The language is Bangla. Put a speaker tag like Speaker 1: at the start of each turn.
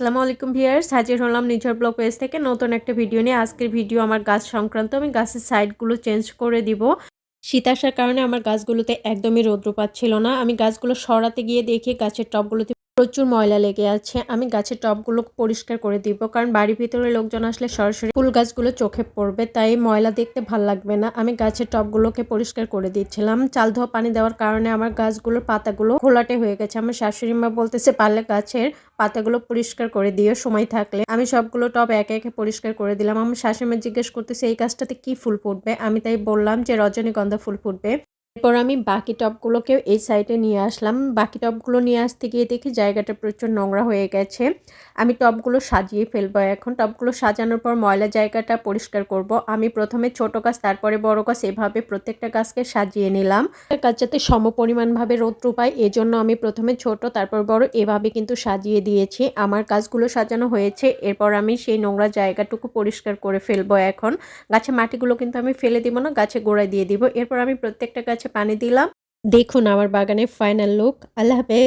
Speaker 1: আসসালামু আলাইকুম ভিয়ার্স হাজির হলাম নিজের ব্লগ পেজ থেকে নতুন একটা ভিডিও নিয়ে। আজকের ভিডিও আমার গাছ সংক্রান্ত, আমি গাছের সাইডগুলো চেঞ্জ করে দিব। শীত আসার কারণে আমার গাছগুলোতে একদমই রৌদ্র পাচ্ছিল না। আমি গাছগুলো সরাতে গিয়ে দেখি গাছের টবগুলোতে প্রচুর ময়লা লেগে আছে। আমি গাছের টবগুলো পরিষ্কার করে দিব, কারণ বাড়ির ভিতরে লোকজন আসলে সরাসরি ফুল গাছগুলো চোখে পড়বে, তাই ময়লা দেখতে ভালো লাগবে না। আমি গাছের টবগুলোকে পরিষ্কার করে দিচ্ছিলাম। চাল ধোয়া পানি দেওয়ার কারণে আমার গাছগুলোর পাতাগুলো ঘোলাটে হয়ে গেছে। আমার শাশুড়ি মা বলতেছে, পারলে গাছের পাতাগুলো পরিষ্কার করে দিও, সময় থাকলে। আমি সবগুলো টব একে একে পরিষ্কার করে দিলাম। আমার শাশুড়ি মা জিজ্ঞেস করতেছে, এই গাছটাতে কি ফুল ফুটবে? আমি তাই বললাম যে, রজনীগন্ধা ফুল ফুটবে। এরপর আমি বাকি টবগুলোকে এই সাইডে নিয়ে আসলাম। বাকি টবগুলো নিয়ে আসতে গিয়ে দেখি জায়গাটা প্রচুর নোংরা হয়ে গেছে। আমি টবগুলো সাজিয়ে ফেলব এখন। টবগুলো সাজানোর পর ময়লা জায়গাটা পরিষ্কার করব। আমি প্রথমে ছোট গাছ, তারপরে বড় গাছ এভাবে প্রত্যেকটা গাছকে সাজিয়ে নিলাম। গাছ যাতে সম পরিমাণভাবে রৌদ্র পায়, এজন্য আমি প্রথমে ছোট, তারপর বড় এভাবে কিন্তু সাজিয়ে দিয়েছি। আমার গাছগুলো সাজানো হয়েছে। এরপর আমি সেই নোংরা জায়গাটুকু পরিষ্কার করে ফেলব এখন। গাছে মাটিগুলো কিন্তু আমি ফেলে দিব না, গাছে গোড়ায় দিয়ে দিব। এরপর আমি প্রত্যেকটা গাছে পানি দিলাম। দেখুন আমার বাগানের ফাইনাল লুক আল্লাহ হাফেজ।